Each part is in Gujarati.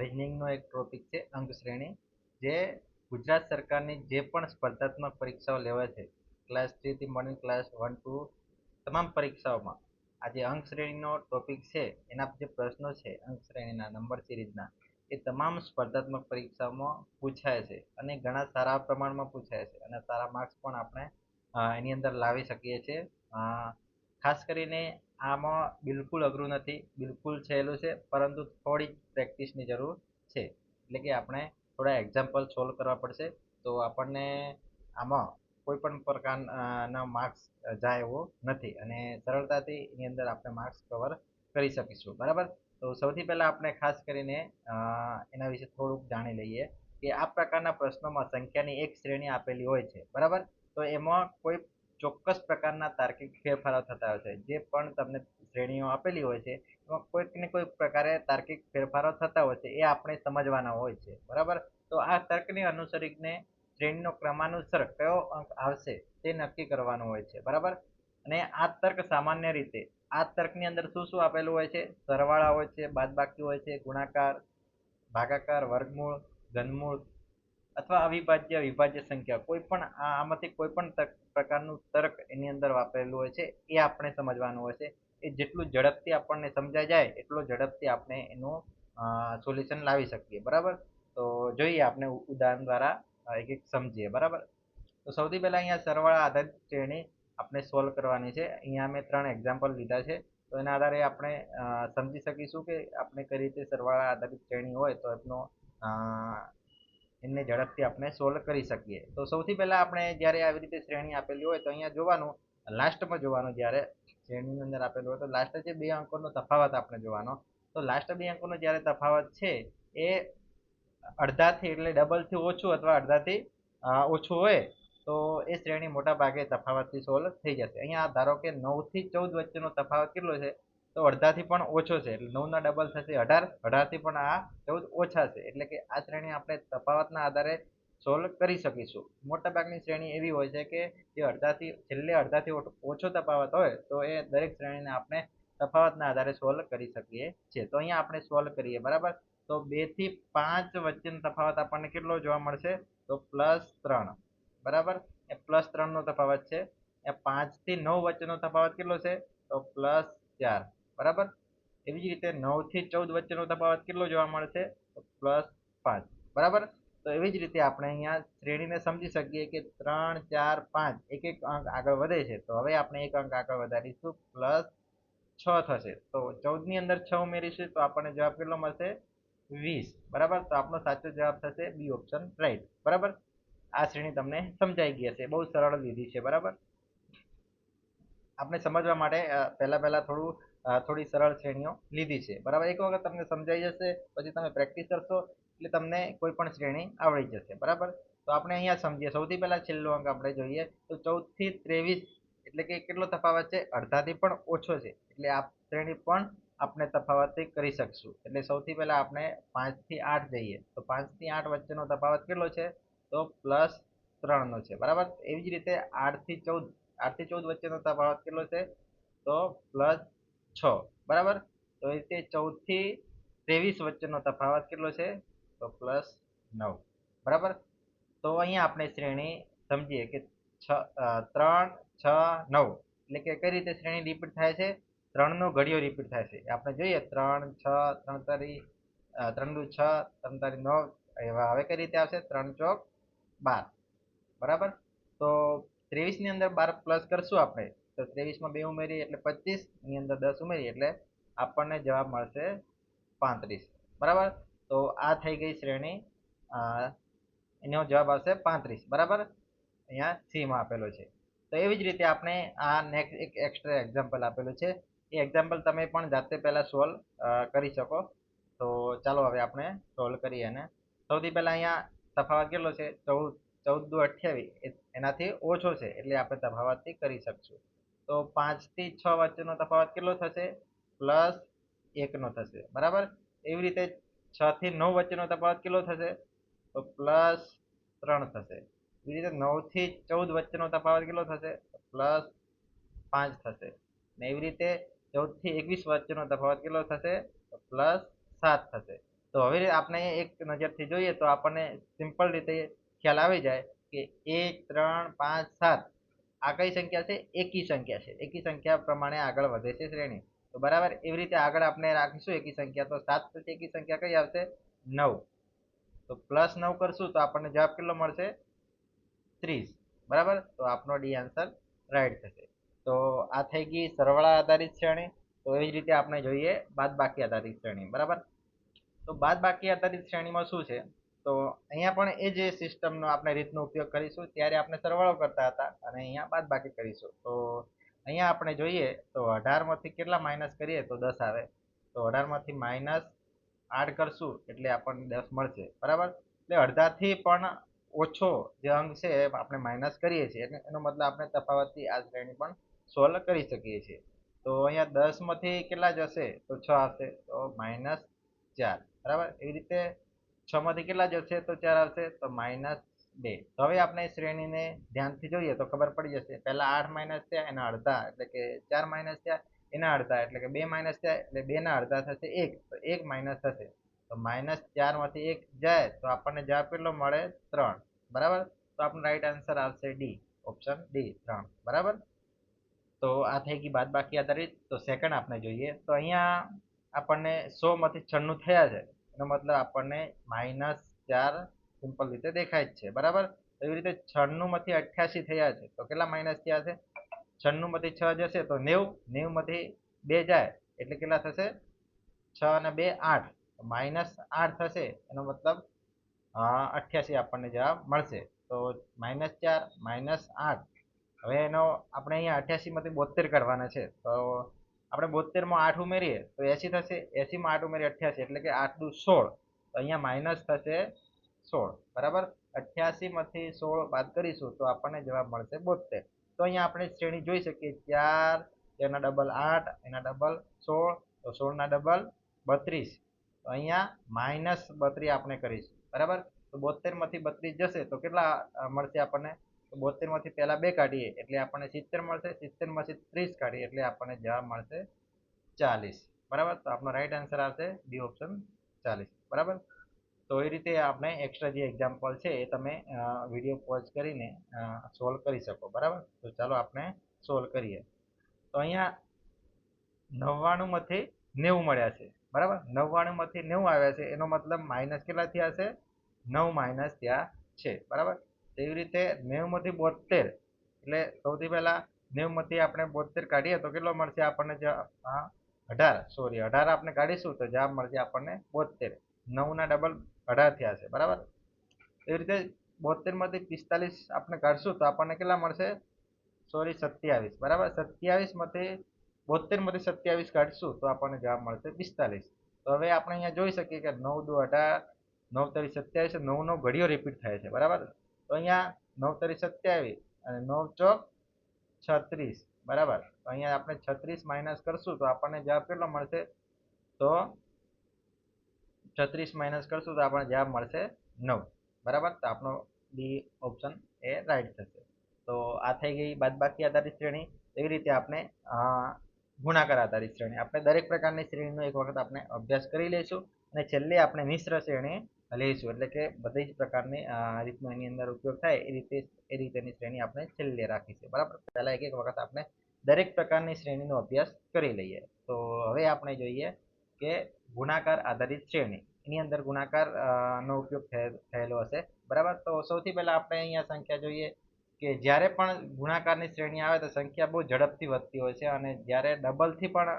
રિઝનિંગનો એક ટોપિક છે અંક શ્રેણી જે ગુજરાત સરકારની જે પણ સ્પર્ધાત્મક પરીક્ષાઓ લેવાય છે ક્લાસ થ્રીથી મળીને ક્લાસ વન ટુ તમામ પરીક્ષાઓમાં, આ જે અંક શ્રેણીનો ટોપિક છે, એના જે પ્રશ્નો છે અંક શ્રેણીના નંબર સિરીઝના એ તમામ સ્પર્ધાત્મક પરીક્ષાઓમાં પૂછાય છે અને ઘણા સારા પ્રમાણમાં પૂછાય છે અને સારા માર્ક્સ પણ આપણે એની અંદર લાવી શકીએ છીએ. ખાસ કરીને આમાં બિલકુલ અઘરું નથી, બિલકુલ સહેલું છે, પરંતુ થોડી પ્રેક્ટિસની જરૂર છે. એટલે કે આપણે થોડા એક્ઝામ્પલ સોલ્વ કરવા પડશે, તો આપણને આમાં કોઈ પણ પ્રકારના માર્ક્સ જાય એવો નથી. અને સરળતાથી એની અંદર આપણે માર્ક્સ કવર કરી શકીશું. બરાબર? તો સૌથી પહેલાં આપણે ખાસ કરીને એના વિશે થોડુંક જાણી લઈએ કે આ પ્રકારના પ્રશ્નોમાં સંખ્યાની એક શ્રેણી આપેલી હોય છે. બરાબર? તો એમાં કોઈ ચોક્કસ પ્રકારના તાર્કિક ફેરફારો થતા હોય છે. જે પણ તમને શ્રેણીઓ આપેલી હોય છે, એમાં કોઈક ને કોઈક પ્રકારે તાર્કિક ફેરફારો થતા હોય છે, એ આપણે સમજવાના હોય છે. બરાબર? તો આ તર્કને અનુસરીને શ્રેણીનો ક્રમાનુસર કયો અંક આવશે, તે નક્કી કરવાનું હોય છે. બરાબર? અને આ તર્ક સામાન્ય રીતે, આ તર્કની અંદર શું શું આપેલું હોય છે? સરવાળા હોય છે, બાદબાકી હોય છે, ગુણાકાર, ભાગાકાર, વર્ગમૂળ, ઘનમૂળ અથવા અવિભાજ્ય, વિભાજ્ય સંખ્યા. કોઈ પણ આમાંથી કોઈ પણ પ્રકારનું તર્ક એની અંદર વાપરેલું હોય છે, એ આપણે સમજવાનું હોય છે. એ જેટલું ઝડપથી આપણને સમજાઈ જાય, એટલો ઝડપથી આપણે એનું સોલ્યુશન લાવી શકીએ. બરાબર? તો જોઈએ આપણે ઉદાહરણ દ્વારા એક એક સમજીએ. બરાબર? તો સૌથી પહેલાં અહીંયા સરવાળા આધારિત શ્રેણી આપણે સોલ્વ કરવાની છે. અહીંયા મેં ત્રણ એક્ઝામ્પલ લીધા છે. તો એના આધારે આપણે સમજી શકીશું કે આપણે કઈ રીતે સરવાળા આધારિત શ્રેણી હોય તો એમનો એમને ઝડપથી આપણે સોલ્વ કરી શકીએ. તો સૌથી પહેલાં આપણે જ્યારે આવી રીતે શ્રેણી આપેલી હોય તો અહીંયા જોવાનું લાસ્ટમાં જોવાનું જ્યારે શ્રેણીની અંદર આપેલું હોય તો લાસ્ટ જે બે અંકોનો તફાવત આપણે જોવાનો. તો લાસ્ટ બે અંકોનો જ્યારે તફાવત છે, એ અડધાથી એટલે ડબલથી ઓછું અથવા અડધાથી ઓછું હોય, તો એ શ્રેણી મોટા ભાગે તફાવતથી સોલ્વ થઈ જશે. અહીંયા ધારો કે નવથી ચૌદ વચ્ચેનો તફાવત કેટલો છે? તો અડધાથી પણ ઓછો છે. એટલે નવના ડબલ થશે અઢાર, અઢારથી પણ આ ચૌદ ઓછા છે. એટલે કે આ શ્રેણી આપણે તફાવતના આધારે સોલ્વ કરી શકીશું. મોટાભાગની શ્રેણી એવી હોય છે કે જે અડધાથી, છેલ્લે અડધાથી ઓછો તફાવત હોય, તો એ દરેક શ્રેણીને આપણે તફાવતના આધારે સોલ્વ કરી શકીએ છીએ. તો અહીંયા આપણે સોલ્વ કરીએ, બરાબર? તો બેથી પાંચ વચ્ચેનો તફાવત આપણને કેટલો જોવા મળશે? તો પ્લસ ત્રણ, બરાબર? એ પ્લસ ત્રણનો તફાવત છે. એ પાંચથી નવ વચ્ચેનો તફાવત કેટલો છે? તો પ્લસ ચાર. બરાબર? એવી જ રીતે નવથી ચૌદ વચ્ચેનો તફાવત કેટલો જોવા મળશે? પ્લસ પાંચ. બરાબર? તો એવી જ રીતે આપણે અહીંયા શ્રેણીને સમજી શકીએ કે ત્રણ, ચાર, પાંચ એક એક અંક આગળ વધે છે. તો હવે આપણે એક અંક આગળ વધારીશું. પ્લસ છ થશે. તો ચૌદની અંદર છ ઉમેરીશું તો આપણને જવાબ કેટલો મળશે? વીસ. બરાબર? તો આપણો સાચો જવાબ થશે બી ઓપ્શન રાઈટ. બરાબર? આ શ્રેણી તમને સમજાઈ ગઈ હશે. બહુ સરળ વિધિ છે. બરાબર? આપણે સમજવા માટે પહેલાં પહેલાં થોડું થોડી સરળ શ્રેણીઓ લીધી છે. બરાબર? એક વખત તમને સમજાઈ જશે, પછી તમે પ્રેક્ટિસ કરશો, એટલે તમને કોઈ પણ શ્રેણી આવડી જશે. બરાબર? તો આપણે અહીંયા સમજીએ. સૌથી પહેલાં છેલ્લો અંક આપણે જોઈએ. તો ચૌદથી ત્રેવીસ એટલે કે કેટલો તફાવત છે? અડધાથી પણ ઓછો છે. એટલે આ શ્રેણી પણ આપણે તફાવતથી કરી શકશું. એટલે સૌથી પહેલાં આપણે પાંચથી આઠ જઈએ. તો પાંચથી આઠ વચ્ચેનો તફાવત કેટલો છે? તો પ્લસ ત્રણનો છે. બરાબર? એવી જ રીતે આઠથી ચૌદ. આઠથી ચૌદ વચ્ચેનો તફાવત કેટલો છે? તો પ્લસ છ. બરાબર? તો એ રીતે ચૌદથી ત્રેવીસ વચ્ચેનો તફાવત કેટલો છે? તો પ્લસ નવ. બરાબર? તો અહીંયા આપણે શ્રેણી સમજીએ કે છ ત્રણ, છ, નવ. એટલે કે કઈ રીતે શ્રેણી રિપીટ થાય છે? ત્રણનો ઘડિયો રિપીટ થાય છે. આપણે જોઈએ ત્રણ, છ, ત્રણ તારી ત્રણ દુ છ, ત્રણ તારી નવ. એવા હવે કઈ રીતે આવશે? ત્રણ ચોક બાર. બરાબર? તો ત્રેવીસની અંદર બાર પ્લસ કરશું આપણે. તો ત્રેવીસમાં બે ઉમેરીએ એટલે પચીસની અંદર દસ ઉમેરીએ એટલે આપણને જવાબ મળશે પાંત્રીસ. બરાબર? તો આ થઈ ગઈ શ્રેણી. એનો જવાબ આવશે પાંત્રીસ. બરાબર? અહીંયા સીમાં આપેલો છે. તો એવી જ રીતે આપણે આ નેક્સ્ટ એક એક્સ્ટ્રા એક્ઝામ્પલ આપેલું છે. એ એક્ઝામ્પલ તમે પણ જાતે પહેલાં સોલ્વ કરી શકો. તો ચાલો હવે આપણે સોલ્વ કરીએ અને સૌથી પહેલાં અહીંયા તફાવત કેટલો છે? ચૌદ ચૌદ દુ અઠ્યાવીસ. એનાથી ઓછો છે એટલે આપણે તફાવતથી કરી શકશું. તો પાંચથી છ વચ્ચેનો તફાવત કેટલો થશે? પ્લસ એકનો થશે. બરાબર? એવી રીતે છ થી નવ વચ્ચેનો તફાવત કેટલો થશે? તો પ્લસ ત્રણ થશે. એવી રીતે નવથી ચૌદ વચ્ચેનો તફાવત કેટલો થશે? પ્લસ પાંચ થશે. ને એવી રીતે ચૌદથી એકવીસ વચ્ચેનો તફાવત કેટલો થશે? પ્લસ સાત થશે. તો હવે આપણે એક નજરથી જોઈએ તો આપણને સિમ્પલ રીતે ખ્યાલ આવી જાય કે એક ત્રણ, પાંચ, સાત આ કઈ સંખ્યા છે? એકી સંખ્યા છે. એકી સંખ્યા પ્રમાણે આગળ વધે છે શ્રેણી. તો બરાબર, એવી રીતે આગળ આપણે રાખીશું. એકી સંખ્યા તો સાત પછી એકી સંખ્યા કઈ આવશે? નવ. તો પ્લસ નવ કરશું તો આપણને જવાબ કેટલો મળશે? ત્રીસ. બરાબર? તો આપનો ડી આન્સર રાઈટ થશે. તો આ થઈ ગઈ સરવાળા આધારિત શ્રેણી. તો એવી જ રીતે આપણે જોઈએ બાદ બાકી આધારિત શ્રેણી. બરાબર? તો બાદ બાકી આધારિત શ્રેણીમાં શું છે? તો અહીંયા પણ એ જ સિસ્ટમનો આપણે રીતનો ઉપયોગ કરીશું, ત્યારે આપણે સરવાળો કરતા હતા અને અહીંયા બાદ બાકી કરીશું. તો અહીંયા આપણે જોઈએ તો અઢારમાંથી કેટલા માઇનસ કરીએ તો દસ આવે. તો અઢારમાંથી માઇનસ આઠ કરશું એટલે આપણને દસ મળશે. બરાબર? એટલે અડધાથી પણ ઓછો જે અંક છે આપણે માઇનસ કરીએ છીએ. એટલે એનો મતલબ આપણે તફાવતથી આ શ્રેણી પણ સોલ્વ કરી શકીએ છીએ. તો અહીંયા દસમાંથી કેટલા જશે? તો છ આવશે. તો માઇનસ ચાર. બરાબર? એવી રીતે છ માંથી કેટલા જશે તો ચાર આવશે? તો માઇનસ બે. તો હવે આપણે શ્રેણીને ધ્યાનથી જોઈએ તો ખબર પડી જશે. પહેલા આઠ માઇનસ થયા, એના અડધા. એટલે કે ચાર માઇનસ થયા, એના અડધા. એટલે કે બે માઇનસ થયા, એટલે બે ના અડધા થશે એક. તો એક માઇનસ થશે. તો માઇનસ ચારમાંથી એક જાય, તો આપણને જવાબ કેટલો મળે? ત્રણ. બરાબર? તો આપણો રાઈટ આન્સર આવશે ડી. ઓપ્શન ડી, ત્રણ. બરાબર? તો આ થઈ ગઈ બાદ બાકી આધારિત. તો સેકન્ડ આપણે જોઈએ. તો અહીંયા આપણને સો માંથી છન્નું થયા છે. એનો મતલબ આપણને માઇનસ ચાર સિમ્પલ રીતે દેખાય જ છે. બરાબર? એવી રીતે છન્નુંમાંથી અઠ્યાસી થયા છે. તો કેટલા માઇનસ થયા છે? છન્નુંમાંથી છ જશે તો નેવું. નેવુંમાંથી બે જાય એટલે કેટલા થશે? છ અને બે આઠ. માઇનસ આઠ થશે. એનો મતલબ અઠ્યાસી આપણને જવાબ મળશે. તો માઇનસ ચાર માઇનસ આઠ. હવે એનો આપણે અહીંયા અઠ્યાસીમાંથી બોતેર કરવાના છે. તો આપણે બોતેરમાં આઠ ઉમેરીએ તો એસી થશે, એસીમાં આઠ ઉમેરી અઠ્યાસી, એટલે કે આઠ દુ સોળ. તો અહીંયા માઇનસ થશે સોળ, બરાબર? અઠ્યાસીમાંથી સોળ બાદ કરીશું તો આપણને જવાબ મળશે બોતેર. તો અહીંયા આપણે શ્રેણી જોઈ શકીએ, ચાર એના ડબલ આઠ, એના ડબલ સોળ, તો સોળના ડબલ બત્રીસ. તો અહીંયા માઇનસ બત્રીસ આપણે કરીશું, બરાબર? તો બોતેરમાંથી બત્રીસ જશે તો કેટલા મળશે આપણને? તો બોતેરમાંથી પહેલા બે કાઢીએ, એટલે આપણને સિત્તેર મળશે સિત્તેરમાંથી ત્રીસ કાઢીએ, એટલે આપણને જવાબ મળશે ચાલીસ. બરાબર? તો આપણો રાઈટ આન્સર આવશે બી ઓપ્શન ચાલીસ. બરાબર? તો એ રીતે આપણે એક્સ્ટ્રા જે એક્ઝામ્પલ છે એ તમે વીડિયો પોઝ કરીને સોલ્વ કરી શકો. બરાબર? તો ચાલો આપણે સોલ્વ કરીએ. તો અહીંયા નવ્વાણુંમાંથી નેવું મળ્યા છે. બરાબર? નવ્વાણુંમાંથી નેવું આવ્યા છે. એનો મતલબ માઇનસ કેટલા થયા છે નવ માઇનસ ત્યાં છે. બરાબર? તેવી રીતે નેવમાંથી બોતેર એટલે સૌથી પહેલાં નેવમાંથી આપણે બોતેર કાઢીએ તો કેટલો મળશે આપણને અઢાર સોરી અઢાર આપણે કાઢીશું તો જવાબ મળશે આપણને બોતેર નવના ડબલ અઢાર થયા છે, બરાબર? એવી રીતે બોતેરમાંથી પિસ્તાલીસ આપણે કાઢશું તો આપણને કેટલા મળશે? સોરી સત્યાવીસ, બરાબર? સત્યાવીસમાંથી બોતેરમાંથી સત્યાવીસ કાઢશું તો આપણને જવાબ મળશે પિસ્તાલીસ. તો હવે આપણે અહીંયા જોઈ શકીએ કે નવ દુ અઢાર, નવ તરી સત્યાવીસ નવ નવ ઘડીઓ રિપીટ થાય છે, બરાબર? તો અહીંયા નવ તરી સત્યાવીસ અને નવ ચોક છત્રીસ. બરાબર? તો અહીંયા આપણે છત્રીસ માઇનસ કરશું તો આપણને જવાબ કેટલો મળશે? તો છત્રીસ માઇનસ કરશું તો આપણને જવાબ મળશે નવ. બરાબર? તો આપણો બી ઓપ્શન એ રાઈટ થશે. તો આ થઈ ગઈ બાદબાકી આધારિત શ્રેણી. એવી રીતે આપણે ગુણાકાર આધારિત શ્રેણી. આપણે દરેક પ્રકારની શ્રેણીનો એક વખત આપણે અભ્યાસ કરી લઈશું અને છેલ્લે આપણે મિશ્ર શ્રેણી લઈશું એટલે કે બધી જ પ્રકારની રીતનો એની અંદર ઉપયોગ થાય, એ રીતે, એ રીતેની શ્રેણી આપણે છેલ્લે રાખીશું બરાબર? પહેલાં એક એક વખત આપણે દરેક પ્રકારની શ્રેણીનો અભ્યાસ કરી લઈએ. તો હવે આપણે જોઈએ કે ગુણાકાર આધારિત શ્રેણી, એની અંદર ગુણાકાર નો ઉપયોગ થયેલો હશે, બરાબર? તો સૌથી પહેલાં આપણે અહીંયા સંખ્યા જોઈએ કે જ્યારે પણ ગુણાકારની શ્રેણી આવે તો સંખ્યા બહુ ઝડપથી વધતી હોય છે અને જ્યારે ડબલથી પણ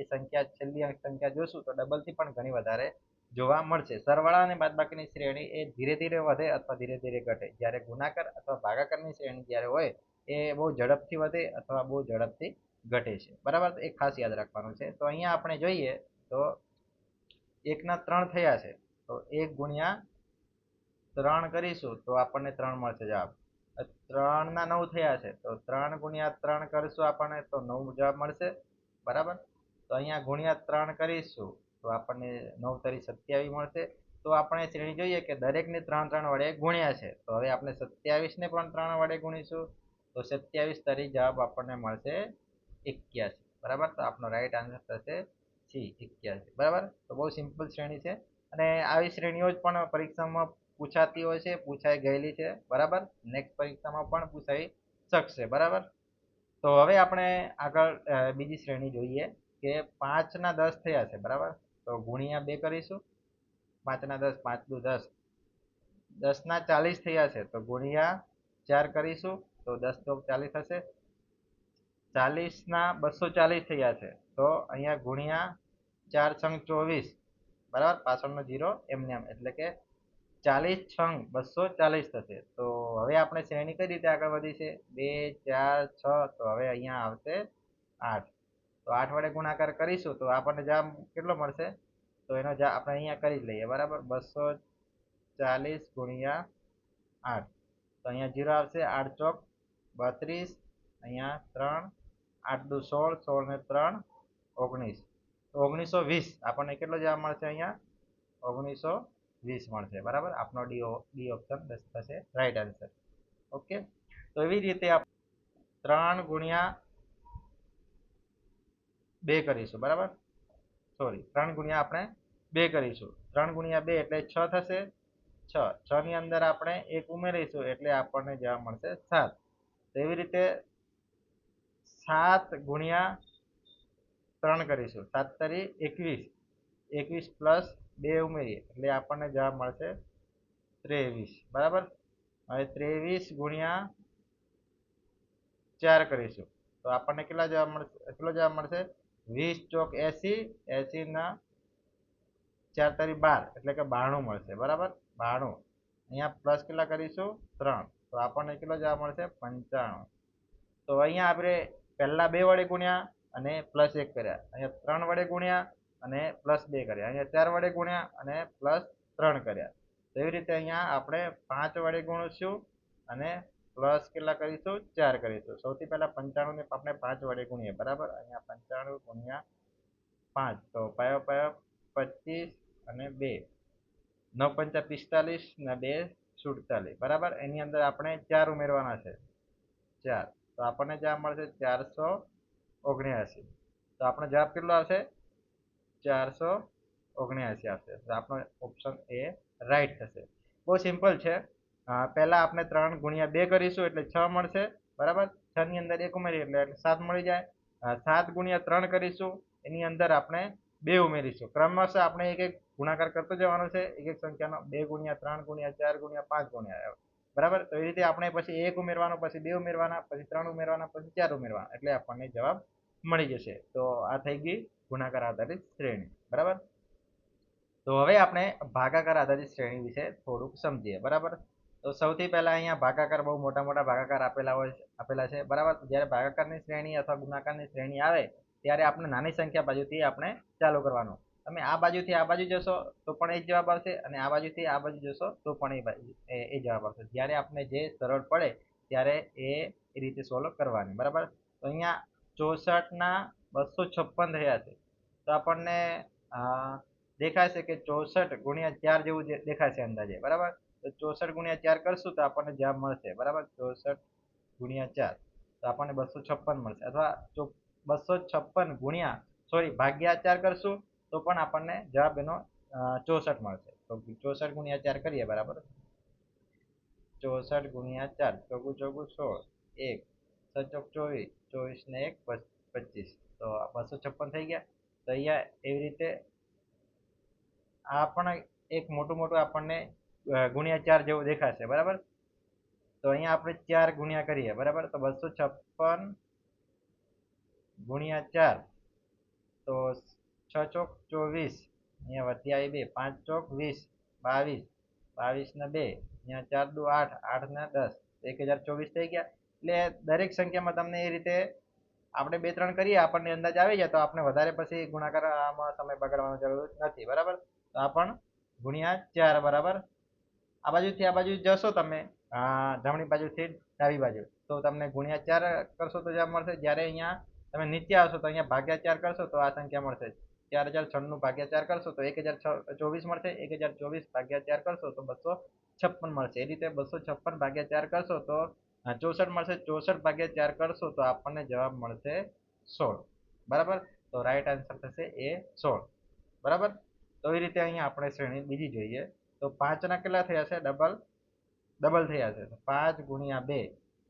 એ સંખ્યા છેલ્લી સંખ્યા જોશું તો ડબલથી પણ ઘણી વધારે જોવા મળશે. સરવાળા અને બાદબાકીની શ્રેણી એ ધીરે ધીરે વધે અથવા ધીરે ધીરે ઘટે. જ્યારે ગુણાકાર અથવા ભાગાકારની શ્રેણી જ્યારે હોય, એ બહુ ઝડપથી વધે અથવા બહુ ઝડપથી ઘટે છે. બરાબર? એ ખાસ યાદ રાખવાનું છે. તો અહીંયા આપણે જોઈએ તો એકના ત્રણ થયા છે. તો એક ગુણ્યા ત્રણ કરીશું તો આપણને ત્રણ મળશે જવાબ. ત્રણના નવ થયા છે. તો ત્રણ ગુણ્યા ત્રણ કરીશું આપણને તો નવ જવાબ મળશે. બરાબર? તો અહીંયા ગુણ્યા ત્રણ કરીશું. તો આપણને નવ તરી સત્યાવીસ મળશે. તો આપણે શ્રેણી જોઈએ કે દરેકને ત્રણ ત્રણ વડે ગુણ્યા છે. તો હવે આપણે સત્યાવીસને પણ ત્રણ વડે ગુણીશું. તો સત્યાવીસ તરી જવાબ આપણને મળશે એક્યાસી. બરાબર? તો આપણો રાઈટ આન્સર થશે સી, એક્યાસી. બરાબર? તો બહુ સિમ્પલ શ્રેણી છે. અને આવી શ્રેણીઓ જ પણ પરીક્ષામાં પૂછાતી હોય છે, પૂછાઈ ગયેલી છે. બરાબર? નેક્સ્ટ પરીક્ષામાં પણ પૂછાઈ શકશે. બરાબર? તો હવે આપણે આગળ બીજી શ્રેણી જોઈએ કે પાંચના દસ થયા છે. બરાબર? તો ગુણ્યા બે કરીશું. પાંચના દસ, પાંચ દુ દસ. દસના ચાલીસ થયા છે, તો ગુણ્યા ચાર કરીશું, તો દસ ચોક ચાલીસ થશે ચાલીસના બસો ચાલીસ થયા છે, તો અહીંયા ગુણ્યા ચાર છંગ ચોવીસ. બરાબર? પાછળનો જીરો એમને એમ, એટલે કે ચાલીસ છંગ બસો ચાલીસ થશે. તો હવે આપણે શ્રેણી કઈ રીતે આગળ વધી છે બે, ચાર, છ, તો હવે અહીંયા આવશે આઠ. તો આઠ વડે ગુણાકાર કરીશું તો આપણને જવાબ કેટલો મળશે? તો એનો જવાબ આપણે અહીંયા કરી જ લઈએ, બરાબર? બસો ચાલીસ ગુણ્યા આઠ. તો અહીંયા જીરો આવશે, આઠ ચોક બત્રીસ, અહીંયા ત્રણ, આઠ દુ સોળ સોળ ને ત્રણ, ઓગણીસ. તો ઓગણીસો વીસ, આપણને કેટલો જવાબ મળશે અહીંયા? ઓગણીસો વીસ મળશે, બરાબર? આપનો ડી ડી ઓપ્શન થશે, રાઈટ આન્સર. ઓકે? તો એવી રીતે આપ, ત્રણ ગુણ્યા બે કરીશું, બરાબર? સોરી ત્રણ ગુણ્યા આપણે બે કરીશું. ત્રણ ગુણ્યા બે એટલે છ થશે. છ. છ ની અંદર આપણે એક ઉમેરીશું એટલે આપણને જવાબ મળશે સાત. એવી રીતે સાત ગુણ્યા ત્રણ કરીશું. સાત તરી એકવીસ. એકવીસ પ્લસ બે ઉમેરીએ એટલે આપણને જવાબ મળશે ત્રેવીસ. બરાબર? હવે ત્રેવીસ ગુણ્યા ચાર કરીશું. તો આપણને કેટલા જવાબ મળશે? કેટલો જવાબ મળશે? વીસ ચોક એસી એસી ના ચાર તારી બાર, એટલે કે બાણું મળશે, બરાબર? બાણું. અહીંયા પ્લસ કેટલા કરીશું? ત્રણ. તો આપણને કેટલો જવાબ મળશે? પંચાણું. તો અહીંયા આપણે પહેલા બે વડે ગુણ્યા અને પ્લસ એક કર્યા. અહીંયા ત્રણ વડે ગુણ્યા અને પ્લસ બે કર્યા. અહીંયા ચાર વડે ગુણ્યા અને પ્લસ ત્રણ કર્યા. તેવી રીતે અહીંયા આપણે પાંચ વડે ગુણીશું અને પ્લસ કેટલા કરીશું? ચાર કરીશું. સૌથી પહેલા પંચાણું ને આપણે પાંચ વડે ગુણીએ, બરાબર? અહીંયા પંચાણું ગુણ્યા પાંચ. તો પાયો પાયો પચીસ અને બે. નવ પંચા પિસ્તાલીસ ને બે સુડતાલીસ. બરાબર? એની અંદર આપણે ચાર ઉમેરવાના છે. ચાર. તો આપણને જવાબ મળશે? ચારસો ઓગણ્યાસી. તો આપણો જવાબ કેટલો આવશે? ચારસો ઓગણ્યાસી આવશે. તો આપણો ઓપ્શન એ રાઈટ થશે. બહુ સિમ્પલ છે. પહેલા આપણે ત્રણ ગુણ્યા બે કરીશું એટલે છ મળશે. બરાબર? છની અંદર એક ઉમેરીએ એટલે સાત મળી જાય. સાત ગુણ્યા ત્રણ કરીશું. એની અંદર આપણે બે ઉમેરીશું. ક્રમશ આપણે એક એક ગુણાકાર કરતો જવાનો છે. એક એક સંખ્યાનો બે ગુણ્યા ત્રણ ગુણ્યા ચાર ગુણ્યા પાંચ ગુણ્યા બરાબર? તો એ રીતે આપણે પછી એક ઉમેરવાનો, પછી બે ઉમેરવાના, પછી ત્રણ ઉમેરવાના, પછી ચાર ઉમેરવાના. એટલે આપણને જવાબ મળી જશે. તો આ થઈ ગઈ ગુણાકાર આધારિત શ્રેણી. બરાબર? તો હવે આપણે ભાગાકાર આધારિત શ્રેણી વિશે થોડુંક સમજીએ. બરાબર? તો સૌથી પહેલા અહીંયા ભાગાકાર બહુ મોટા મોટા ભાગાકાર આપેલા હોય આપેલા છે. બરાબર? જ્યારે ભાગાકારની શ્રેણી અથવા ગુણાકારની શ્રેણી આવે, ત્યારે આપણે નાની સંખ્યા બાજુથી આપણે ચાલુ કરવાનું. તમે આ બાજુથી આ બાજુ જશો, તો પણ એ જવાબ આવશે, અને આ બાજુથી આ બાજુ જશો, તો પણ એ એ જવાબ આવશે. જ્યારે આપણે જે સરળ પડે, ત્યારે એ રીતે સોલ્વ કરવાની. બરાબર? તો અહીંયા ચોસઠના બસો છપ્પન થયા છે. તો આપણને દેખાશે કે ચોસઠ ગુણ્યા ચાર જેવું દેખાશે અંદાજે. બરાબર? તો ચોસઠ ગુણ્યા ચાર કરશું તો આપણને જવાબ મળશે, બરાબર? ચોસઠ ગુણ્યા ચાર તો આપણને બસો છપ્પન મળશે. અથવા બસો છપ્પન ગુણ્યા, સોરી, ભાગ્યા ચાર કરશું તો પણ આપણને જવાબ એનો ચોસઠ મળશે. તો ચોસઠ ગુણ્યા ચાર કરીએ, બરાબર? ચોસઠ ગુણ્યા ચાર, ચોગું ચોગું સોળ એક, સચોક ચોવીસ ચોવીસ ને એક, પચ- પચીસ. તો બસો છપ્પન થઈ ગયા. તો અહીંયા એવી રીતે આ પણ એક મોટું મોટું આપણને ગુણ્યા ચાર જેવું દેખાશે, બરાબર? તો અહીંયા આપણે ચાર ગુણ્યા કરીએ, બરાબર? તો બસો છપ્પન ગુણ્યા ચાર, તો છ ચોક ચોવીસ, અહીંયા વધી આવી બે, પાંચ ચોક વીસ, બાવીસ બાવીસ ને બે, અહીંયા ચાર દુ આઠ આઠ ને દસ, એક હજાર ચોવીસ થઈ ગયા. એટલે દરેક સંખ્યામાં તમને એ રીતે આપણે બે ત્રણ કરીએ, આપણને અંદાજ આવી જાય, તો આપણે વધારે પછી ગુણાકાર આમાં સમય બગાડવાની જરૂર નથી, બરાબર? તો આ પણ ગુણ્યા ચાર, બરાબર? આ બાજુથી આ બાજુ જશો તમે. અ, જમણી બાજુથી ડાબી બાજુ. તો તમને ગુણ્યા ચાર કરશો તો જવાબ મળશે. જ્યારે અહીંયા તમે નીચે આવશો તો અહીંયા ભાગ્યા ચાર કરશો તો આ સંખ્યા મળશે. ચાર હજાર છન્નું ભાગ્યા ચાર કરશો તો એક હજાર ચોવીસ મળશે. એક હજાર ચોવીસ ભાગ્યા ચાર કરશો તો બસો છપ્પન મળશે. એ રીતે બસો છપ્પન ભાગ્યા ચાર કરશો તો અ, ચોસઠ મળશે. ચોસઠ ભાગ્યા ચાર કરશો તો આપણને જવાબ મળશે સોળ. બરાબર? તો રાઈટ આન્સર થશે એ સોળ. બરાબર? તો એ રીતે અહીંયા આપણે શ્રેણી બીજી જોઈએ. તો પાંચના કેટલા થયા છે? ડબલ? ડબલ થયા છે. પાંચ ગુણ્યા બે.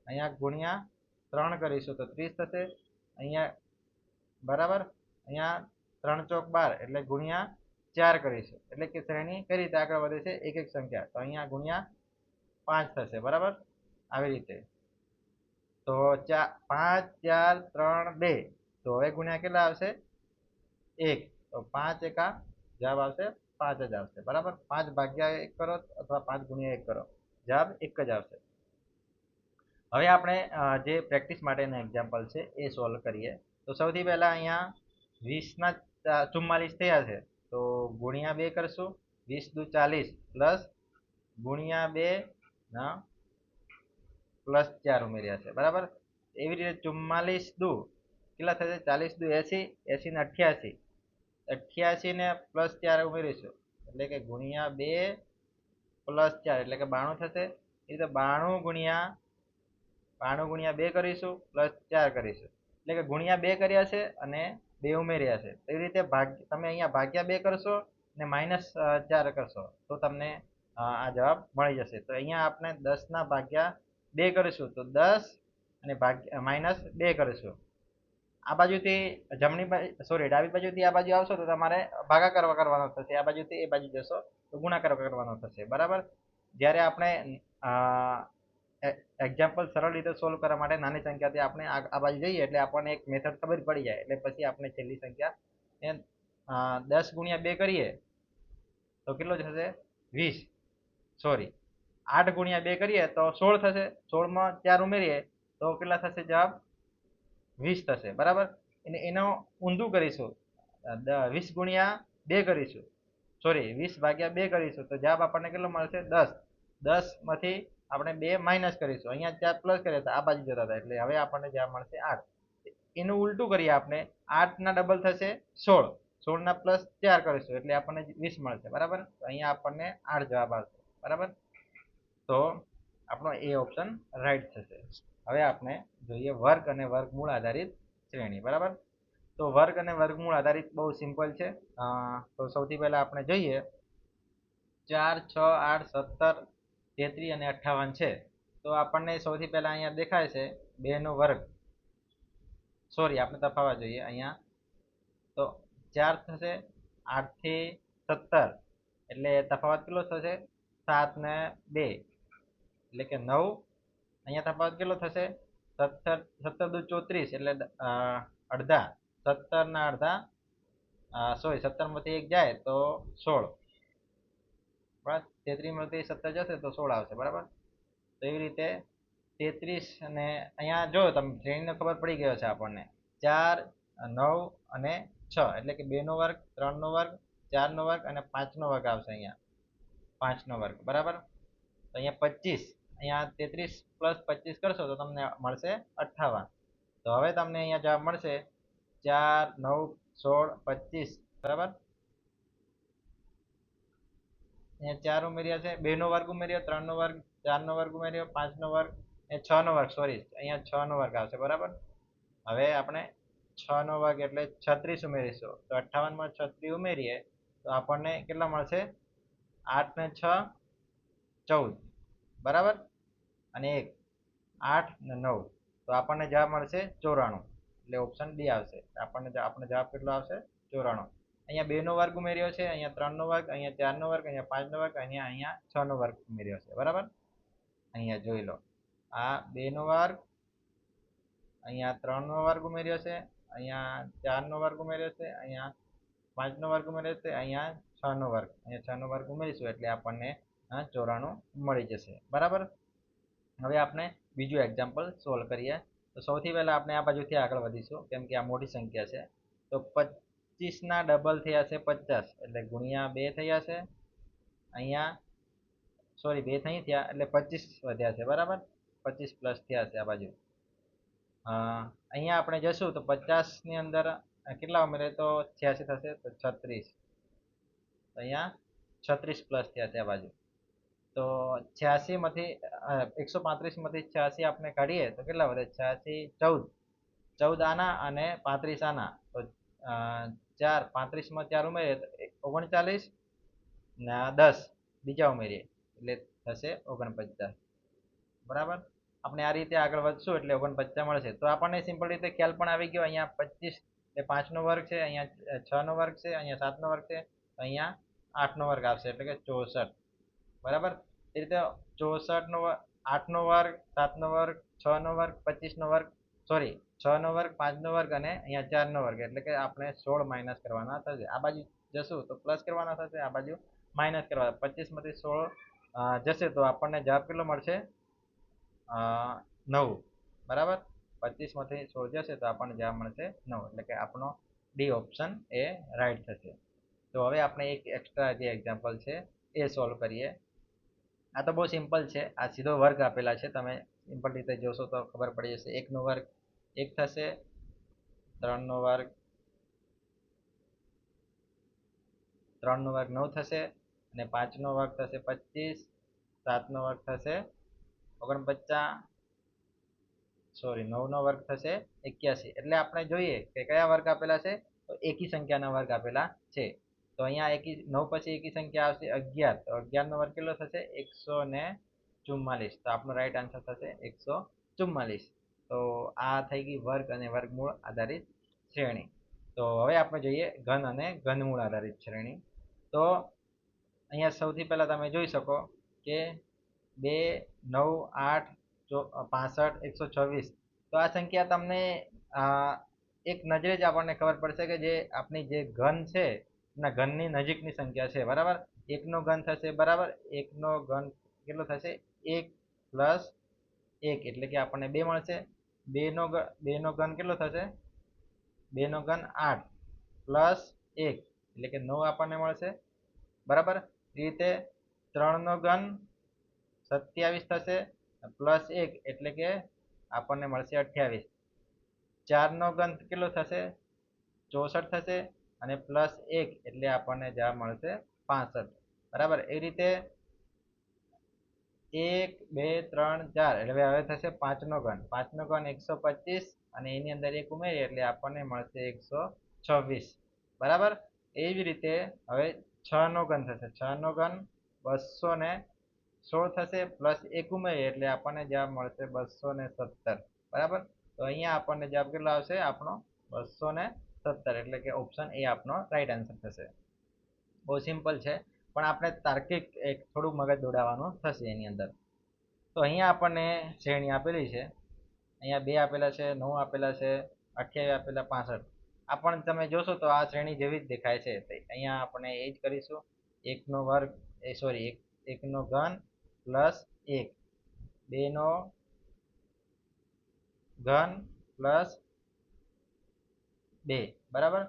અહીંયા ગુણ્યા ત્રણ કરીશું તો ત્રીસ થશે. અહીંયા બરાબર? અહીંયા ત્રણ ચોક બાર એટલે ગુણ્યા ચાર કરીશું. એટલે કે શ્રેણી કઈ રીતે આગળ વધે છે? એક એક સંખ્યા. તો અહીંયા ગુણ્યા પાંચ થશે. બરાબર? આવી રીતે. તો ચાર પાંચ, ચાર, ત્રણ, બે. તો હવે ગુણ્યા કેટલા આવશે? એક. તો પાંચ એકા જવાબ આવશે પાંચ જ આવશે. બરાબર? પાંચ ભાગ્યા એક કરો અથવા પાંચ ગુણ્યા એક કરો. જવાબ એક જ આવશે. હવે આપણે જે પ્રેક્ટિસ માટેના એક્ઝામ્પલ છે એ સોલ્વ કરીએ. તો સૌથી પહેલાં અહીંયા વીસના ચુમ્માલીસ થયા છે. તો ગુણ્યા બે કરશું. વીસ દુ ચાલીસ પ્લસ ગુણ્યા બે ના પ્લસ ચાર ઉમેર્યા છે. બરાબર? એવી રીતે ચુમ્માલીસ દુ કેટલા થશે? ચાલીસ દુ એસી. એસી ને અઠ્યાસી. અઠ્યાસી ને પ્લસ ચાર ઉમેરીશું એટલે કે ગુણ્યા બે પ્લસ ચાર, એટલે કે બાણું થશે. એ રીતે બાણું ગુણ્યા બાણું ગુણ્યા બે કરીશું પ્લસ ચાર કરીશું. એટલે કે ગુણ્યા બે કર્યા છે અને બે ઉમેર્યા છે. એવી રીતે ભાગ, તમે અહીંયા ભાગ્યા બે કરશો ને માઇનસ ચાર કરશો, તો તમને આ જવાબ મળી જશે. તો અહીંયા આપણે દસના ભાગ્યા બે કરીશું. તો દસ અને ભાગ્ય માઇનસ બે કરીશું. આ બાજુથી જમણી બાજુ સોરી ડાબી બાજુથી આ બાજુ આવશો તો તમારે ભાગાકાર કરવાનો થશે. આ બાજુથી એ બાજુ જશો તો ગુણાકાર કરવાનો થશે. બરાબર? જ્યારે આપણે એક્ઝામ્પલ સરળ રીતે સોલ્વ કરવા માટે નાની સંખ્યાથી આપણે આ બાજુ જઈએ એટલે આપણને એક મેથડ ખબર પડી જાય. એટલે પછી આપણે છેલ્લી સંખ્યા એ દસ ગુણ્યા બે કરીએ તો કેટલો થશે વીસ. સોરી આઠ ગુણ્યા બે કરીએ તો સોળ થશે. સોળમાં ચાર ઉમેરીએ તો કેટલા થશે જવાબ? વીસ થશે, બરાબર? એને એનો ઊંધું કરીશું. વીસ ગુણ્યા બે કરીશું. સોરી વીસ ભાગ્યા બે કરીશું. તો જવાબ આપણને કેટલો મળશે? દસ. દસમાંથી આપણે બે માઇનસ કરીશું. અહીંયા ચાર પ્લસ કરીએ તો આ બાજુ જતા હતા. એટલે હવે આપણને જવાબ મળશે આઠ. એનું ઉલટું કરીએ આપણે. આઠના ડબલ થશે સોળ. સોળના પ્લસ ચાર કરીશું. એટલે આપણને વીસ મળશે. બરાબર? અહીંયા આપણને આઠ જવાબ આવશે. બરાબર? તો આપણો એ ઓપ્શન રાઈટ થશે. હવે આપણે જોઈએ વર્ગ અને વર્ગમૂળ આધારિત શ્રેણી, બરાબર? તો વર્ગ અને વર્ગમૂળ આધારિત બહુ સિમ્પલ છે. તો સૌથી પહેલાં આપણે જોઈએ ચાર, છ, આઠ, સત્તર તેત્રીસ અને અઠ્ઠાવન છે. તો આપણને સૌથી પહેલાં અહીંયા દેખાય છે બેનો વર્ગ. સોરી આપણે તફાવા જોઈએ અહીંયા. તો ચાર થશે આઠથી સત્તર. એટલે તફાવત કેટલો થશે? સાત ને બે. એટલે કે નવ, અહીંયા તફાવત કેટલો થશે? સત્તર સત્તર દુ ચોત્રીસ એટલે અડધા. સત્તરના અડધા સોરી સત્તરમાંથી એક જાય તો સોળ. બરાબર તેત્રીસમાંથી સત્તર જશે તો સોળ આવશે, બરાબર? તો એવી રીતે તેત્રીસ અને અહીંયા જો તમે શ્રેણીને ખબર પડી ગયો છે આપણને. ચાર, નવ અને છ, એટલે કે બેનો વર્ગ, ત્રણનો વર્ગ, ચારનો વર્ગ અને પાંચનો વર્ગ આવશે અહીંયા. પાંચનો વર્ગ, બરાબર? તો અહીંયા પચીસ. અહીંયા તેત્રીસ પ્લસ પચીસ કરશો તો તમને મળશે અઠ્ઠાવન. તો હવે તમને અહીંયા જવાબ મળશે ચાર, નવ, સોળ, પચીસ. બરાબર? અહીંયા ચાર ઉમેર્યા છે. બે નો વર્ગ ઉમેર્યો ત્રણ નો વર્ગ ચાર નો વર્ગ ઉમેર્યો પાંચ નો વર્ગ એ છ નો વર્ગ. સોરી અહીંયા છ નો વર્ગ આવશે. બરાબર? હવે આપણે છ નો વર્ગ એટલે છત્રીસ ઉમેરીશું. તો અઠ્ઠાવનમાં છત્રીસ ઉમેરીએ તો આપણને કેટલા મળશે? આઠ ને છ, ચૌદ. બરાબર? અને એક, આઠ ને નવ. તો આપણને જવાબ મળશે ચોરાણું. એટલે ઓપ્શન ડી આવશે. આપણને આપણને જવાબ કેટલો આવશે? ચોરાણું. અહીંયા બે નો વર્ગ ઉમેર્યો છે, અહીંયા ત્રણ નો વર્ગ, અહીંયા ચાર નો વર્ગ, અહીંયા પાંચ નો વર્ગ, અહીંયા અહીંયા છ નો વર્ગ ઉમેર્યો છે. બરાબર? અહીંયા જોઈ લો. આ બે નો વર્ગ, અહીંયા ત્રણ નો વર્ગ ઉમેર્યો છે, અહીંયા ચાર નો વર્ગ ઉમેર્યો છે, અહીંયા પાંચ નો વર્ગ ઉમેર્યો છે, અહીંયા છ નો વર્ગ. અહીંયા છ નો વર્ગ ઉમેરીશું એટલે આપણને ચોરાણું મળી જશે. બરાબર? હવે આપણે બીજું એક્ઝામ્પલ સોલ્વ કરીએ. તો સૌથી પહેલાં આપણે આ બાજુથી આગળ વધીશું, કેમ કે આ મોટી સંખ્યા છે. તો પચીસના ડબલ થયા છે પચાસ, એટલે ગુણ્યા બે થયા છે. અહીંયા સોરી બે થઈ થયા, એટલે પચીસ વધ્યા છે, બરાબર? પચીસ પ્લસ થયા છે આ બાજુ. અહીંયા આપણે જશું તો પચાસની અંદર કેટલા ઉમેરે? તો છ્યાસી થશે, તો છત્રીસ. અહીંયા છત્રીસ પ્લસ થયા છે આ બાજુ. તો છ્યાસીમાંથી એકસો પાંત્રીસમાંથી છ્યાસી આપણે કાઢીએ તો કેટલા વધે? છ્યાસી ચૌદ. ચૌદ આના અને પાંત્રીસ આના. તો ચાર, પાંત્રીસમાં ચાર ઉમેરીએ તો ઓગણચાલીસ ને દસ. બીજા ઉમેરીએ એટલે થશે ઓગણપચાસ. બરાબર? આપણે આ રીતે આગળ વધશું એટલે ઓગણપચાસ મળશે. તો આપણને સિમ્પલ રીતે ખ્યાલ પણ આવી ગયો, અહીંયા પચીસ એ પાંચનો વર્ગ છે, અહીંયા છ નો વર્ગ છે, અહીંયા સાતનો વર્ગ છે, અહીંયા આઠનો વર્ગ આવશે એટલે કે ચોસઠ. બરાબર? એ રીતે ચોસઠનો આઠનો વર્ગ, સાતનો વર્ગ, છનો વર્ગ, પચીસનો વર્ગ સોરી છનો વર્ગ, પાંચનો વર્ગ અને અહીંયા ચારનો વર્ગ. એટલે કે આપણે સોળ માઇનસ કરવાના થશે. આ બાજુ જશું તો પ્લસ કરવાના થશે, આ બાજુ માઇનસ કરવા પચીસમાંથી સોળ જશે તો આપણને જવાબ કેટલો મળશે? નવ. બરાબર? પચીસમાંથી સોળ જશે તો આપણને જવાબ મળશે નવ. એટલે કે આપણો ડી ઓપ્શન એ રાઈટ થશે. તો હવે આપણે એક એક્સ્ટ્રા જે એક્ઝામ્પલ છે એ સોલ્વ કરીએ. આ તો બહુ સિમ્પલ છે. આ સીધો વર્ગ આપેલા છે. તમે સિમ્પલ રીતે જોશો તો ખબર પડી જશે. એકનો વર્ગ એક થશે, ત્રણનો વર્ગ ત્રણનો વર્ગ નવ થશે અને પાંચનો વર્ગ થશે પચીસ, સાતનો વર્ગ થશે ઓગણપચાસ, સોરી, નવનો વર્ગ થશે એક્યાસી. એટલે આપણે જોઈએ કે કયા વર્ગ આપેલા છે? તો એકી સંખ્યાના વર્ગ આપેલા છે. તો અહીંયા એકી, નવ પછી એકી સંખ્યા આવશે અગિયાર. તો અગિયારનો વર્ગ કેટલો થશે? એકસો ને ચુમ્માલીસ. તો આપણો રાઈટ આન્સર થશે એકસો ચુમ્માલીસ. તો આ થઈ ગઈ વર્ગ અને વર્ગમૂળ આધારિત શ્રેણી. તો હવે આપણે જોઈએ ઘન અને ઘનમૂળ આધારિત શ્રેણી. તો અહીંયા સૌથી પહેલાં તમે જોઈ શકો કે બે, નવ, આઠ પાસઠ, એકસો છવ્વીસ. તો આ સંખ્યા તમને એક નજરે જ આપણને ખબર પડશે કે જે આપણી જે ઘન છે એના ઘનની નજીકની સંખ્યા છે, બરાબર? એકનો ઘન થશે, બરાબર? એકનો ઘન કેટલો થશે? એક પ્લસ એક, એટલે કે આપણને બે મળશે. બેનો બેનો ઘન કેટલો થશે? બેનો ઘન આઠ, પ્લસ એક, એટલે કે નવ આપણને મળશે, બરાબર? રીતે ત્રણનો ઘન સત્યાવીસ થશે, પ્લસ એક, એટલે કે આપણને મળશે અઠ્યાવીસ. ચારનો ઘન કેટલો થશે? ચોસઠ થશે અને પ્લસ એક એટલે આપણને જવાબ મળશે પાસઠ. બરાબર? એ રીતે એક, બે, ત્રણ, ચાર. એટલે હવે થશે પાંચનો ઘન. પાંચનો ઘન એકસો પચીસ અને એની અંદર એક ઉમેરીએ એટલે આપણને મળશે એકસો છવ્વીસ. બરાબર? એવી રીતે હવે છનો ઘન થશે. છનો ઘન બસો ને સોળ થશે પ્લસ એક ઉમેરીએ એટલે આપણને જવાબ મળશે બસો ને સત્તર. બરાબર? તો અહીંયા આપણને જવાબ કેટલો આવશે? આપણો બસો ને સત્તર એટલે કે ઓપ્શન એ આપણો રાઈટ આન્સર થશે. બહુ સિમ્પલ છે. પણ આપણે તાર્કિક એક થોડું મગજ દોડાવવાનું થશે એની અંદર. તો અહીંયા આપણને શ્રેણી આપેલી છે. અહીંયા બે આપેલા છે, નવ આપેલા છે, અઠ્યાવીસ આપેલા, પાસઠ. આ પણ તમે જોશો તો આ શ્રેણી જેવી જ દેખાય છે. અહીંયા આપણે એ જ કરીશું. એકનો વર્ગ, એ સોરી એક, એકનો ઘન પ્લસ એક. બેનો ઘન પ્લસ બે. બરાબર?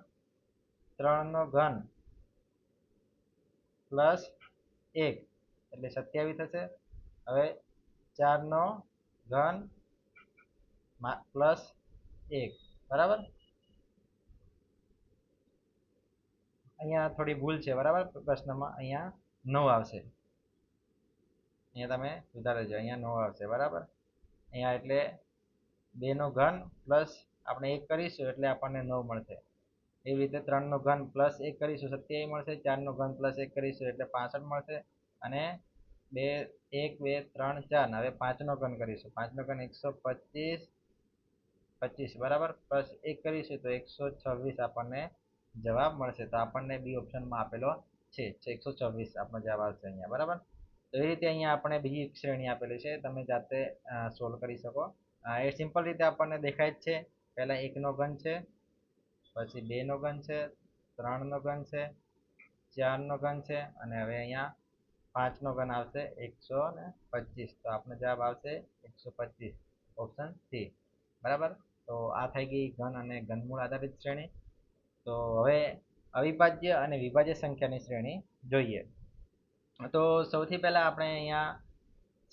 ત્રણનો ઘન પ્લસ એક. એટલે સત્યાવીસ થશે. હવે ચારનો ઘન પ્લસ એક. બરાબર? અહીંયા થોડી ભૂલ છે, બરાબર? પ્રશ્નમાં અહીંયા નવ આવશે. અહીંયા તમે સુધારજો અહીંયા નવ આવશે, બરાબર? અહીંયા એટલે બેનો ઘન પ્લસ આપણે એક કરીશું એટલે આપણને નવ મળશે. એવી રીતે ત્રણનો ઘન પ્લસ એક કરીશું, સત્યાવીસ મળશે, ચારનો ઘન પ્લસ એક કરીશું, એટલે પાસઠ મળશે. અને બે, એક, બે, ત્રણ, ચાર હવે પાંચનો ઘન કરીશું. પાંચનો ઘન એકસો પચીસ પચીસ, બરાબર? પ્લસ એક કરીશું તો એકસો છવ્વીસ આપણને જવાબ મળશે. તો આપણને બી ઓપ્શનમાં આપેલો છે. એકસો છવ્વીસ આપણો જવાબ આવશે અહીંયા, બરાબર? તો એ રીતે અહીંયા આપણે બીજી શ્રેણી આપેલી છે. તમે જાતે સોલ્વ કરી શકો. એ સિમ્પલ રીતે આપણને દેખાય જ છે. પહેલાં એકનો ઘન છે. પછી બેનો ઘન છે ત્રણનો ઘન છે ચારનો ઘન છે અને હવે અહીંયા પાંચનો ઘન આવશે એકસો ને પચીસ. તો આપણો જવાબ આવશે એકસો પચીસ. Option C. બરાબર? તો આ થઈ ગઈ ઘન અને ઘનમૂળ આધારિત શ્રેણી. તો હવે અવિભાજ્ય અને વિભાજ્ય સંખ્યાની શ્રેણી જોઈએ. તો સૌથી પહેલાં આપણે અહીંયા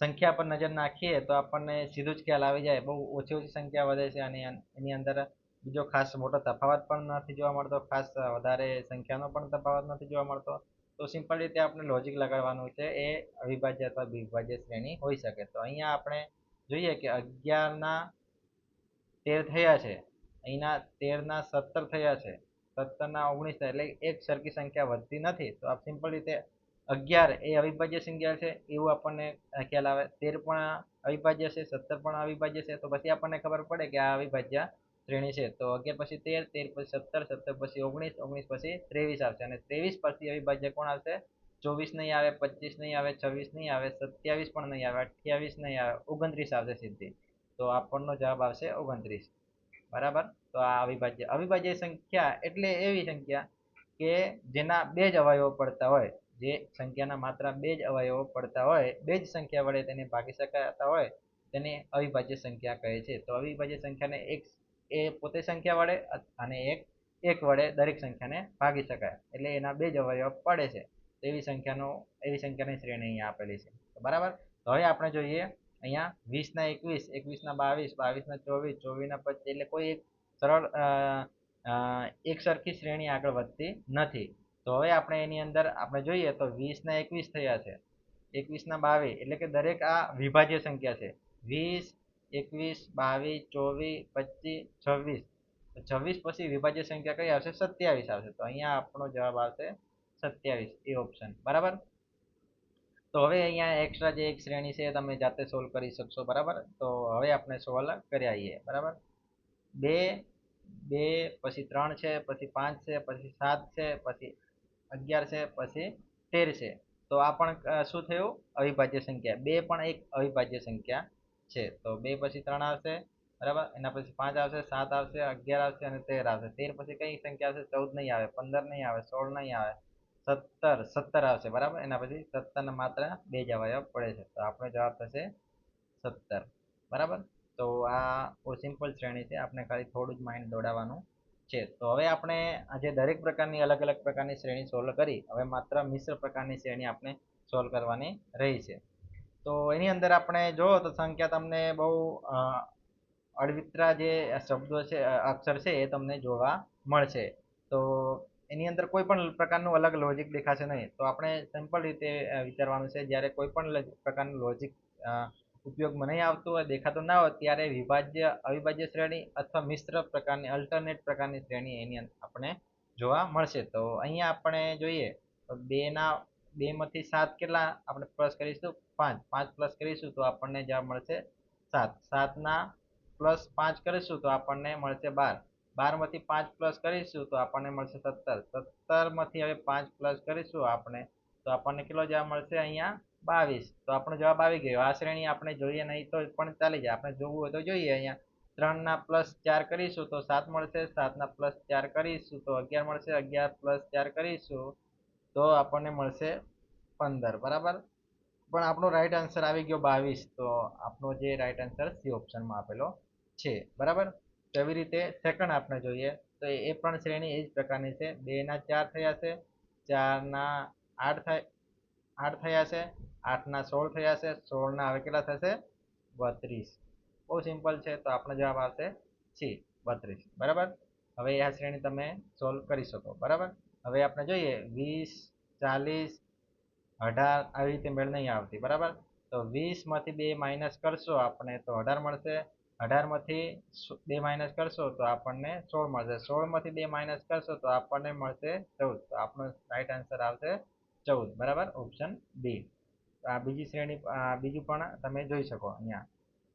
સંખ્યા પર નજર નાખીએ તો આપણને સીધું જ ખ્યાલ આવી જાય. બહુ ઓછી ઓછી સંખ્યા વધે છે અને એની અંદર બીજો ખાસ મોટો તફાવત પણ નથી જોવા મળતો, ખાસ વધારે સંખ્યાનો પણ તફાવત નથી જોવા મળતો. તો સિમ્પલ રીતે આપણે લોજિક લગાડવાનું છે, એ અવિભાજ્ય અથવા વિભાજ્ય શ્રેણી હોઈ શકે. તો અહીંયા આપણે જોઈએ કે અગિયારના તેર થયા છે, અહીંના તેરના સત્તર થયા છે, સત્તરના ઓગણીસ એટલે એક સરખી સંખ્યા વધતી નથી. તો આપ સિમ્પલ રીતે અગિયાર એ અવિભાજ્ય સંખ્યા છે, એવું આપણને ખ્યાલ આવે. તેર પણ અવિભાજ્ય છે, સત્તર પણ અવિભાજ્ય છે, તો પછી આપણને ખબર પડે કે આ અવિભાજ્ય શ્રેણી છે. તો અગિયાર પછી તેર તેર પછી સત્તર સત્તર પછી ઓગણીસ ઓગણીસ પછી ત્રેવીસ આવશે. અને ત્રેવીસ પછી અવિભાજ્ય કોણ આવશે? ચોવીસ નહીં આવે, પચીસ નહીં આવે, છવ્વીસ નહીં આવે, સત્યાવીસ પણ નહીં આવે, અઠ્યાવીસ નહીં આવે, ઓગણત્રીસ આવશે સીધી. તો આપણનો જવાબ આવશે ઓગણત્રીસ. બરાબર? તો આ અવિભાજ્ય. અવિભાજ્ય સંખ્યા એટલે એવી સંખ્યા કે જેના બે જ અવયવો પડતા હોય. જે સંખ્યાના માત્ર બે જ અવયવો પડતા હોય, બે જ સંખ્યા વડે તેને ભાગી શકાતા હોય, તેને અવિભાજ્ય સંખ્યા કહે છે. તો અવિભાજ્ય સંખ્યાને એક એ પોતે સંખ્યા વડે અને એક એક વડે દરેક સંખ્યાને ભાગી શકાય. એટલે એના બે જ અવયવ પડે છે. એવી સંખ્યાનો, એવી સંખ્યાની શ્રેણી અહીંયા આપેલી છે. બરાબર? તો હવે આપણે જોઈએ અહીંયા વીસના એકવીસ એકવીસના બાવીસ બાવીસના ચોવીસ ચોવીસના પચીસ એટલે કોઈ એક સરળ એક સરખી શ્રેણી આગળ વધતી નથી. તો હવે આપણે એની અંદર, આપણે જોઈએ તો વીસના એકવીસ થયા છે. એકવીસના બાવીસ, એટલે કે દરેક આ વિભાજ્ય સંખ્યા છે. વીસ એકવીસ, બાવીસ, ચોવીસ, પચીસ, છવ્વીસ. છવ્વીસ પછી વિભાજ્ય સંખ્યા કઈ આવશે? સત્યાવીસ આવશે. તો અહીંયા આપણો જવાબ આવશે સત્યાવીસ. એ ઓપ્શન બરાબર? તો હવે અહીંયા એક્સ્ટ્રા જે એક શ્રેણી છે તમે જાતે સોલ્વ કરી શકશો. બરાબર? તો હવે આપણે સોલ્વ કરી આવીએ બરાબર? બે બે, પછી ત્રણ છે, પછી પાંચ છે, પછી સાત છે, પછી અગિયાર છે, પછી તેર છે. તો આ પણ શું થયું? અવિભાજ્ય સંખ્યા. બે પણ એક અવિભાજ્ય સંખ્યા છે. તો બે પછી ત્રણ આવશે, બરાબર? એના પછી પાંચ આવશે, સાત આવશે, અગિયાર આવશે અને તેર આવશે. તેર પછી કઈ સંખ્યા આવશે? ચૌદ નહીં આવે, પંદર નહીં આવે, સોળ નહીં આવે, સત્તર સત્તર આવશે, બરાબર? એના પછી સત્તરના માત્ર બે જ અવયવ પડે છે. તો આપણો જવાબ થશે સત્તર, બરાબર? તો આ બહુ સિમ્પલ શ્રેણી છે. આપણે ખાલી થોડું જ માઇન્ડ દોડાવવાનું છે. તો હવે આપણે આજે દરેક પ્રકારની અલગ અલગ પ્રકારની શ્રેણી સોલ્વ કરી. હવે માત્ર મિશ્ર પ્રકારની શ્રેણી આપણે સોલ્વ કરવાની રહી છે. તો એની અંદર આપણે જુઓ તો સંખ્યા તમને બહુ અળવિતરા જે શબ્દો છે અક્ષર છે એ તમને જોવા મળશે. તો એની અંદર કોઈ પણ પ્રકારનું અલગ લોજિક દેખાશે નહીં. તો આપણે સિમ્પલ રીતે વિચારવાનું છે, જ્યારે કોઈ પણ પ્રકારનું લોજિક ઉપયોગમાં નહીં આવતું હોય, દેખાતું ના હોય, ત્યારે વિભાજ્ય, અવિભાજ્ય શ્રેણી અથવા મિશ્ર પ્રકારની અલ્ટરનેટ પ્રકારની શ્રેણી એની આપણે જોવા મળશે. તો અહીંયા આપણે જોઈએ, તો બેના બેમાંથી સાત કેટલા આપણે પ્લસ કરીશું? પાંચ. પાંચ પ્લસ કરીશું તો આપણને જવાબ મળશે સાત. સાતના પ્લસ પાંચ કરીશું તો આપણને મળશે બાર. બારમાંથી પાંચ પ્લસ કરીશું તો આપણને મળશે સત્તર. સત્તરમાંથી હવે પાંચ પ્લસ કરીશું આપણે તો આપણને કેટલો જવાબ મળશે? અહીંયા બાવીસ. તો આપણો જવાબ આવી ગયો. આ શ્રેણી આપણે જોઈએ નહીં તો પણ ચાલી જાય. આપણે જોવું હોય તો જોઈએ. અહીંયા ત્રણના પ્લસ ચાર કરીશું તો સાત મળશે. સાતના પ્લસ ચાર કરીશું તો અગિયાર મળશે. અગિયાર પ્લસ ચાર કરીશું તો આપણને મળશે પંદર, બરાબર? પણ આપણો રાઈટ આન્સર આવી ગયો બાવીસ, તો આપણો જે રાઈટ આન્સર સી ઓપ્શનમાં આપેલો છે, બરાબર? તો એવી રીતે સેકન્ડ આપણે જોઈએ, તો એ પણ શ્રેણી એ જ પ્રકારની છે. બેના ચાર થયા છે ચારના આઠ થાય, આઠ થયા છે આઠના સોળ થયા છે સોળના હવે કેટલા થશે? બત્રીસ. બહુ સિમ્પલ છે, તો આપણો જવાબ આવશે સી, બત્રીસ, બરાબર? હવે આ શ્રેણી તમે સોલ્વ કરી શકો, બરાબર? હવે આપણે જોઈએ વીસ, ચાલીસ, અઢાર આવી રીતે મેળ નહીં આવતી, બરાબર? તો વીસમાંથી બે માઇનસ કરશો આપણે તો અઢાર મળશે. અઢારમાંથી બે માઇનસ કરશો તો આપણને સોળ મળશે. સોળમાંથી બે માઇનસ કરશો તો આપણને મળશે ચૌદ. તો આપણો રાઈટ આન્સર આવશે ચૌદ, બરાબર? Option B. આ બીજી શ્રેણી બીજું પણ તમે જોઈ શકો અહીંયા.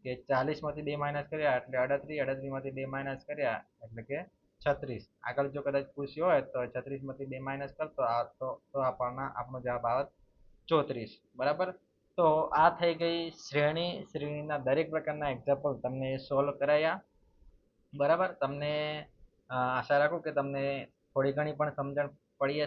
કે ચાલીસમાંથી બે માઇનસ કર્યા એટલે અડત્રીસ અડત્રીસમાંથી બે માઇનસ કર્યા એટલે કે છત્રીસ. આગળ જો કદાચ પૂછ્યું હોય તો છત્રીસમાંથી બે માઇનસ કરતો તો તો આપણને આપણો જવાબ આવત ચોત્રીસ. બરાબર? તો આ થઈ ગઈ શ્રેણી. શ્રેણીના દરેક પ્રકારના એક્ઝામ્પલ તમને સોલ્વ કરાયા. બરાબર? તમને આશા રાખું કે તમને થોડી ઘણી પણ સમજણ પડી